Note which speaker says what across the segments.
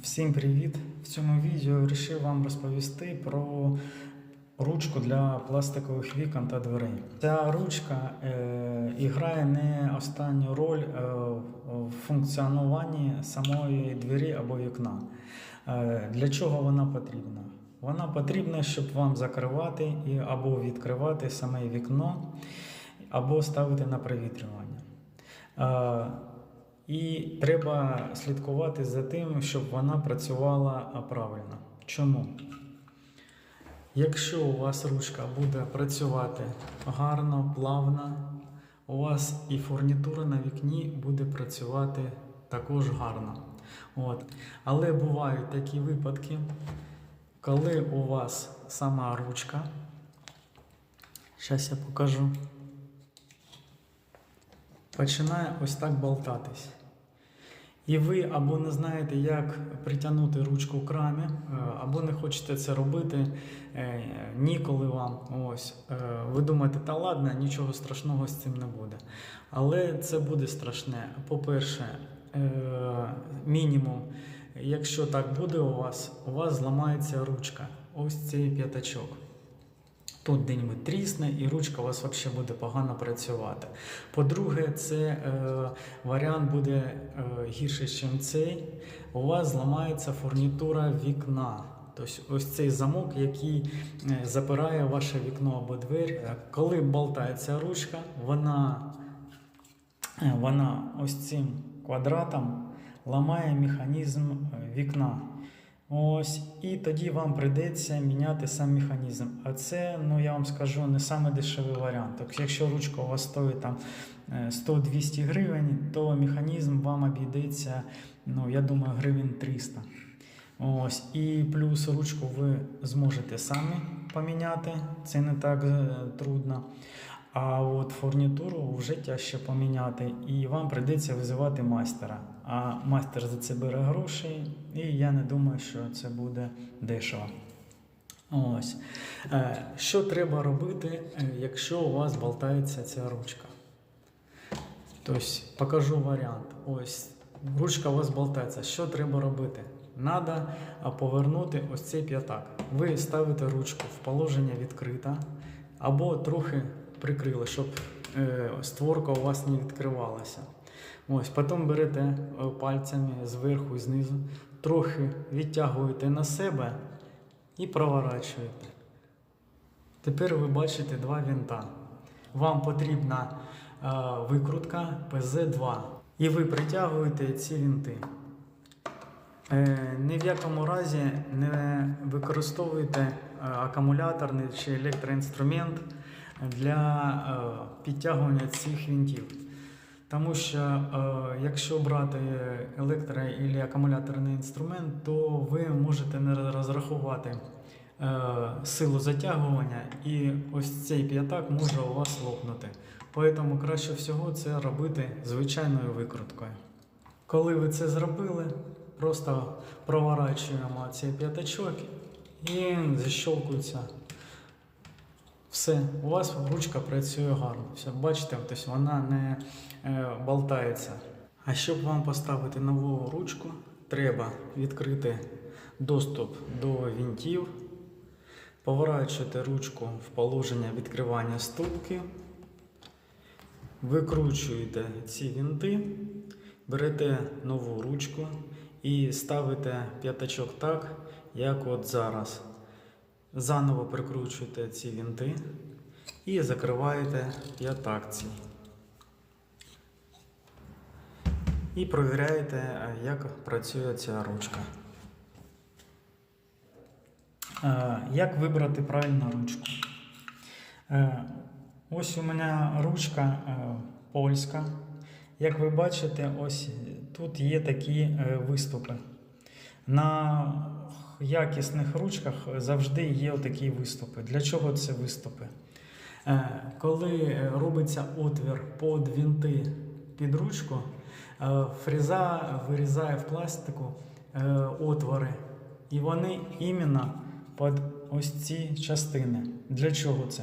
Speaker 1: Всім привіт! В цьому відео вирішив вам розповісти про ручку для пластикових вікон та дверей. Ця ручка е, іграє не останню роль е, в функціонуванні самої двері або вікна. Е, для чого вона потрібна? Вона потрібна, щоб вам закривати і або відкривати саме вікно, або ставити на провітрювання. Е, і треба слідкувати за тим, щоб вона працювала правильно. Чому? Якщо у вас ручка буде працювати гарно, плавно, у вас і фурнітура на вікні буде працювати також гарно. От. Але бувають такі випадки, коли у вас сама ручка, зараз я покажу, починає ось так болтатись. І ви або не знаєте, як притягнути ручку к рамі, е, або не хочете це робити е, ніколи вам. Ось е, ви думаєте, та ладно, нічого страшного з цим не буде. Але це буде страшне. По-перше, мінімум, якщо так буде у вас, у вас зламається ручка. Ось цей п'ятачок. Тут день трісне і ручка у вас взагалі буде погано працювати. По-друге, це е, варіант буде е, гірше, ніж цей. У вас зламається фурнітура вікна. Тобто ось цей замок, який е, запирає ваше вікно або двері. Коли болтається ручка, вона, е, вона ось цим квадратом ламає механізм е, вікна. Ось, і тоді вам прийдеться міняти сам механізм. А це, ну я вам скажу, не саме дешевий варіант. Тобто, якщо ручка у вас стоїть там 100-200 гривень, то механізм вам обійдеться, ну, я думаю, гривень 300. Ось, І плюс ручку ви зможете самі поміняти, це не так е, трудно. А от фурнітуру вже тяжче поміняти, і вам прийдеться визивати майстера. А майстер за це бере гроші, і я не думаю, що це буде дешево. Ось. Е, що треба робити, е, якщо у вас болтається ця ручка? Тобто, покажу варіант. Ось ручка у вас болтається. Що треба робити? Надо повернути ось цей п'ятак. Ви ставите ручку в положення відкрита або трохи прикрили, щоб е, створка у вас не відкривалася. Ось, Потім берете е, пальцями зверху і знизу, трохи відтягуєте на себе і проворачуєте. Тепер ви бачите два винта. Вам потрібна е, викрутка PZ2. І ви притягуєте ці винти. Е, ні в якому разі не використовуйте акумуляторний чи електроінструмент для е, підтягування цих винтів. Тому що е, якщо брати електро- або акумуляторний інструмент, то ви можете не розрахувати е, силу затягування, і ось цей п'ятак може у вас лопнути. Тому краще всього це робити звичайною викруткою. Коли ви це зробили, просто проворачуємо цей п'ятачок і защелкується. Все, у вас ручка працює гарно. Все, бачите, тобто вона не е, болтається. А щоб вам поставити нову ручку, треба відкрити доступ до вінтів, поворачувати ручку в положення відкривання ступки, викручуєте ці вінти, берете нову ручку і ставите п'ятачок так, як от зараз. Заново прикручуєте ці вінти і закриваєте п'ятакцій. І провіряєте, як працює ця ручка. Е, Як вибрати правильну ручку? Е, Ось у мене ручка е, польська. Як ви бачите, ось тут є такі виступи. На якісних ручках завжди є такі виступи. Для чого це виступи? Коли робиться отвір під вінти під ручку, фреза вирізає в пластику отвори. І вони іменно під ось ці частини. Для чого це?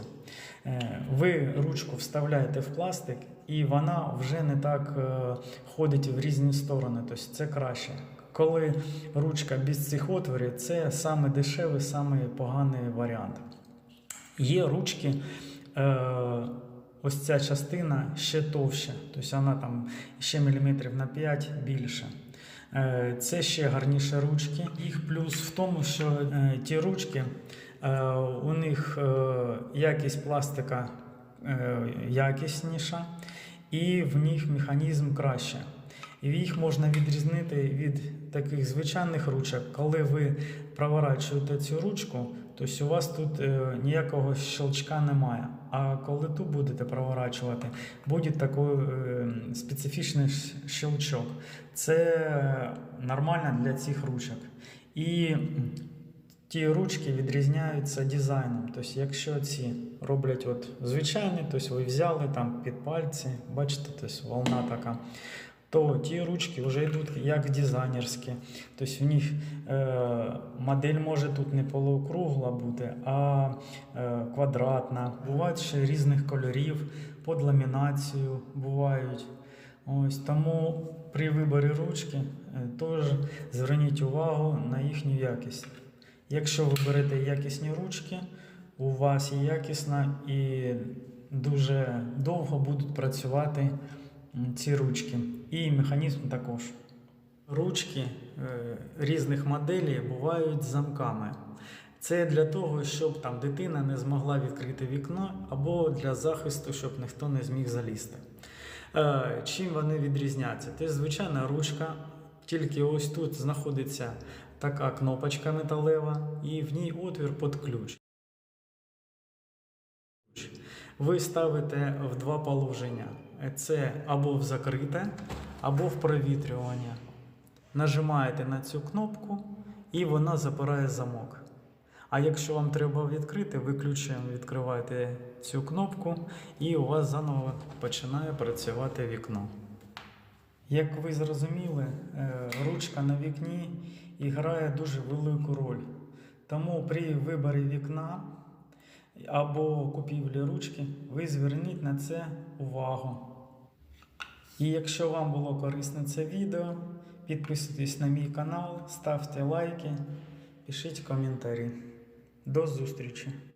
Speaker 1: Ви ручку вставляєте в пластик, і вона вже не так ходить в різні сторони. Тобто це краще. коли ручка без цих отворів, це саме дешевий, саме поганий варіант. Є ручки, е, ось ця частина ще товща, тобто вона там ще міліметрів на 5 більше. Е, Це ще гарніші ручки. Їх плюс в тому, що е, ті ручки, е, у них е, якість пластика е, якісніша, і в них механізм краще. І їх можна відрізнити від таких звичайних ручок. Коли ви проворачуєте цю ручку, то у вас тут е, ніякого щелчка немає. А коли тут будете проворачувати, буде такий е, специфічний щелчок. Це нормально для цих ручок. І ті ручки відрізняються дизайном. Тобто, якщо ці роблять от звичайні, тобто ви взяли там під пальці, бачите, тобто волна така. То ті ручки вже йдуть як дизайнерські. Тобто в них е, модель може тут не полукругла бути, а е, квадратна. Бувають ще різних кольорів, під ламінацію бувають. Ось тому при виборі ручки е, теж зверніть увагу на їхню якість. Якщо ви берете якісні ручки, у вас є якісна і дуже довго будуть працювати ці ручки. І механізм також. Ручки е, різних моделей бувають замками. Це для того, щоб там дитина не змогла відкрити вікно, або для захисту, щоб ніхто не зміг залізти. Е, Чим вони відрізняються? Це звичайна ручка, тільки ось тут знаходиться така кнопочка металева, і в ній отвір під ключ. Ви ставите в два положення: це або в закрите, або в провітрювання. Нажимаєте на цю кнопку, і вона запирає замок. А якщо вам треба відкрити, ви ключем відкриваєте цю кнопку, і у вас заново починає працювати вікно. Як ви зрозуміли, е, ручка на вікні грає дуже велику роль. Тому при виборі вікна або купівлі ручки ви зверніть на це увагу. І якщо вам було корисне це відео, підписуйтесь на мій канал, ставте лайки, пишіть коментарі. До зустрічі!